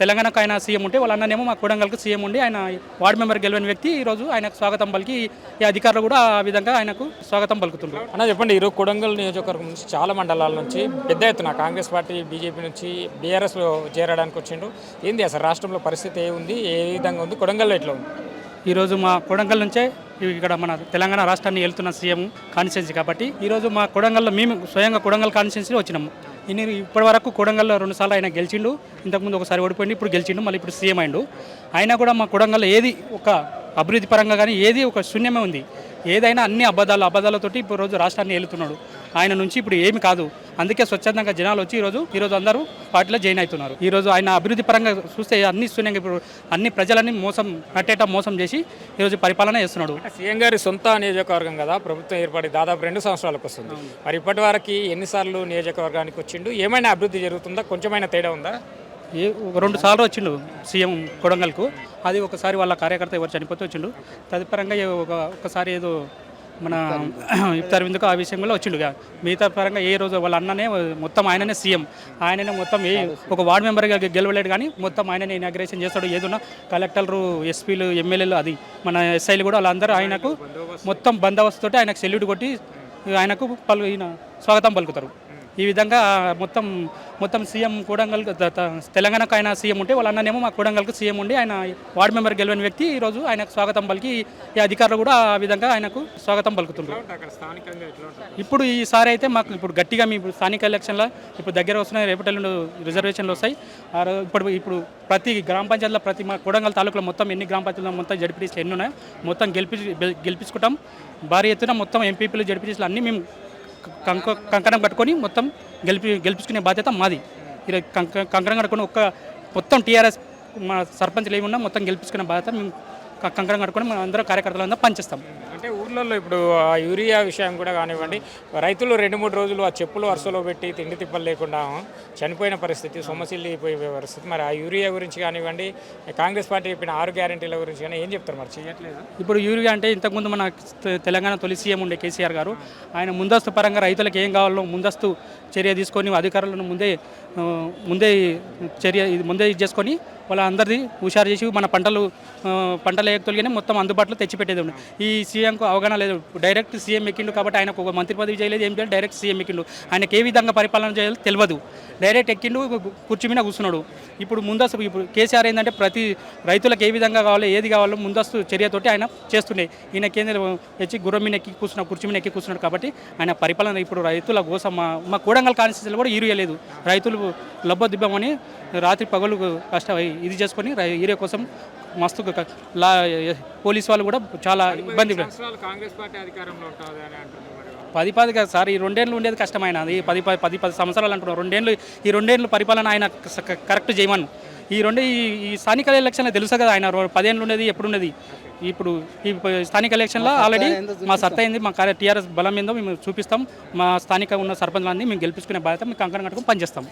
తెలంగాణకు ఆయన సీఎం ఉంటే వాళ్ళ అన్ననేమో మా కొడంగల్కి సీఎం ఉండి ఆయన వార్డు మెంబర్ గెలవని వ్యక్తి ఈరోజు ఆయనకు స్వాగతం పలికి ఈ అధికారులు కూడా ఆ విధంగా ఆయనకు స్వాగతం పలుకుతున్నారు అన్న చెప్పండి ఈరోజు కొడంగల్ నియోజకవర్గం నుంచి చాలా మండలాల నుంచి పెద్ద ఎత్తున కాంగ్రెస్ పార్టీ బీజేపీ నుంచి బీఆర్ఎస్లో చేరడానికి వచ్చిండు ఏంది అసలు రాష్ట్రంలో పరిస్థితి ఏ ఉంది ఏ విధంగా ఉంది? కొడంగల్లో ఎట్లా ఉంది? ఈరోజు మా కొడంగల్ నుంచే ఇక్కడ మన తెలంగాణ రాష్ట్రాన్ని వెళ్తున్న సీఎం కాన్స్టిట్యున్సీ కాబట్టి ఈరోజు మా కొడంగల్లో మేము స్వయంగా కొడంగల్ కాన్స్టిట్యున్సీ వచ్చినాము. ఇన్ని ఇప్పటి వరకు కొడంగల్లో రెండుసార్లు ఆయన గెలిచిండు. ఇంతకుముందు ఒకసారి ఓడిపోయింది ఇప్పుడు గెలిచిండు మళ్ళీ ఇప్పుడు సీఎం అయిండు. అయినా కూడా మా కొడంగల్లో ఏది ఒక అభివృద్ధి పరంగా కానీ ఏది ఒక శూన్యమే ఉంది. ఏదైనా అన్ని అబద్ధాలు అబద్ధాలతోటి ఇప్పుడు రోజు రాష్ట్రాన్ని ఏలుతున్నాడు. ఆయన నుంచి ఇప్పుడు ఏమి కాదు. అందుకే స్వచ్ఛందంగా జనాలు వచ్చి ఈరోజు ఈరోజు అందరూ పార్టీలో జాయిన్ అవుతున్నారు. ఈరోజు ఆయన అభివృద్ధి పరంగా చూస్తే అన్ని శూన్యంగా ఇప్పుడు అన్ని ప్రజలని మోసం నట్టేట మోసం చేసి ఈరోజు పరిపాలన చేస్తున్నాడు. సీఎం గారి సొంత నియోజకవర్గం కదా ప్రభుత్వం ఏర్పడి దాదాపు రెండు సంవత్సరాలకు వస్తుంది. మరి ఇప్పటి వరకు ఎన్నిసార్లు నియోజకవర్గానికి వచ్చిండు? ఏమైనా అభివృద్ధి జరుగుతుందా? కొంచెమైనా తేడా ఉందా? ఏ రెండు సార్లు వచ్చిండు సీఎం కొడంగల్కు. అది ఒకసారి వాళ్ళ కార్యకర్త ఎవరు చనిపోతే వచ్చిండు. తదుపరంగా ఒక ఒకసారి ఏదో మన ఇఫ్తార్ విందుకు ఆ విషయంలో వచ్చిండుగా మిగతా పరంగా ఏ రోజు వాళ్ళ అన్ననే మొత్తం ఆయననే సీఎం. ఆయననే మొత్తం ఏ ఒక వార్డ్ మెంబర్గా గెలవలేడు కానీ మొత్తం ఆయననే ఇనాగ్రేషన్ చేస్తాడు. ఏదున్నా కలెక్టర్లు ఎస్పీలు ఎమ్మెల్యేలు అది మన ఎస్ఐలు కూడా వాళ్ళందరూ ఆయనకు మొత్తం బందోబస్తుతోటి ఆయనకు సెల్యూట్ కొట్టి ఆయనకు పలు ఈయన స్వాగతం పలుకుతారు. ఈ విధంగా మొత్తం మొత్తం సీఎం కొడంగల్ తెలంగాణకు ఆయన సీఎం ఉంటే వాళ్ళ అన్ననేమో మా కొడంగల్కి సీఎం ఉండి ఆయన వార్డు మెంబర్ గెలవని వ్యక్తి ఈరోజు ఆయనకు స్వాగతం పలికి ఈ అధికారులు కూడా ఆ విధంగా ఆయనకు స్వాగతం పలుకుతున్నారు ఇప్పుడు ఈసారి అయితే మాకు ఇప్పుడు గట్టిగా మీ స్థానిక ఎలక్షన్లో ఇప్పుడు దగ్గర వస్తున్నాయి రేపటి రిజర్వేషన్లు వస్తాయి. ఇప్పుడు ఇప్పుడు ప్రతి గ్రామ పంచాయతీలో ప్రతి మా కొడంగల్ తాలూకులో మొత్తం ఎన్ని గ్రామ పంచాయతీలు మొత్తం జడ్పీటీసీలు ఎన్ని ఉన్నాయో మొత్తం గెలిపి గెలిపించుకుంటాం. భారీ ఎత్తున మొత్తం ఎంపీపీలు జడ్పీటీసీలు అన్నీ మేము కంక కంకణం కట్టుకొని మొత్తం గెలిపి గెలిపించుకునే బాధ్యత మాది. ఈరోజు కంక కంకణం కట్టుకొని ఒక్క మొత్తం టీఆర్ఎస్ మా సర్పంచ్లు ఏమున్నా మొత్తం గెలిపించుకునే బాధ్యత మేము కంకణం కట్టుకొని మేము అందరూ కార్యకర్తలందరూ పనిచేస్తాం. అంటే ఊర్లలో ఇప్పుడు ఆ యూరియా విషయం కూడా కానివ్వండి రైతులు రెండు మూడు రోజులు ఆ చెప్పులు వరుసలో పెట్టి తిండి తిప్పలు లేకుండా చనిపోయిన పరిస్థితి సొమ్మసిల్లిపోయే పరిస్థితి. మరి ఆ యూరియా గురించి కానివ్వండి కాంగ్రెస్ పార్టీ చెప్పిన ఆరు గ్యారెంటీల గురించి కానీ ఏం చెప్తారు మరి? చేయట్లేదు? ఇప్పుడు యూరియా అంటే ఇంతకుముందు మన తె- తెలంగాణ తొలి సీఎం ఉండే కేసీఆర్ గారు ఆయన ముందస్తు పరంగా రైతులకు ఏం కావాలో ముందస్తు చర్య తీసుకొని అధికారులను ముందే ముందే చర్య ఇది ముందే ఇది చేసుకొని వాళ్ళందరిది హుషారు చేసి మన పంటలు పంటలు ఏకతొలిగానే మొత్తం అందుబాటులో తెచ్చిపెట్టేది ఈ సీఎం ఆయనకు అవగాహన లేదు. డైరెక్ట్ సీఎం ఎక్కిండు కాబట్టి ఆయనకు ఒక మంత్రి పదవి చేయలేదు. ఏం చేయాలి? డైరెక్ట్ సీఎం ఎక్కిండు. ఆయనకి ఏ విధంగా పరిపాలన చేయాలో తెలియదు. డైరెక్ట్ ఎక్కిండు కు- కుర్చీ మీద కూర్చున్నాడు. ఇప్పుడు ముందస్తు ఇప్పుడు కేసీఆర్ ఏంటంటే ప్రతి రైతులకు ఏ విధంగా కావాలో ఏది కావాలో ముందస్తు చర్యతోటి ఆయన చేస్తుండే. ఈయన కేంద్ర వచ్చి గుర్రం మీద ఎక్కి కూర్చున్న కుర్చీ మీద ఎక్కి కూర్చున్నాడు కాబట్టి ఆయన పరిపాలన ఇప్పుడు రైతుల కోసం మా మా కూడంగల్ కాన్స్టిట్యూన్సీలో కూడా ఈరియలేదు. లేదు రైతులు లబ్బదిబ్బమని రాత్రి పగలు కష్టం ఇది చేసుకొని రై- ఈరియా కోసం మస్తు లా పోలీస్ వాళ్ళు కూడా చాలా ఇబ్బంది పడ- సంవత్సరాలు కాంగ్రెస్ పార్టీ అధికారంలో ఉంటుంది అని అంటున్నారు మరి పది పది కాదు సార్ ఈ రెండేళ్ళు ఉండేది కష్టమైన. అది పది పది పది పది సంవత్సరాలు అంటున్నారు. రెండేళ్ళు ఈ రెండేళ్ళు పరిపాలన ఆయన కరెక్ట్ చేయమను. ఈ రెండు ఈ ఈ స్థానిక ఎలక్షన్లో తెలుసు కదా ఆయన. పదేళ్ళు ఉండేది ఎప్పుడు ఉండేది ఇప్పుడు ఈ స్థానిక ఎలక్షన్లో ఆల్రెడీ మా సత్తా అయింది మా టీఆర్ఎస్ బలం ఏందో మేము చూపిస్తాం. మా స్థానిక ఉన్న సర్పంచ్లన్నీ మేము గెలిపించుకునే బాధ్యత మేము కంకణం కట్టుకుని పనిచేస్తాం.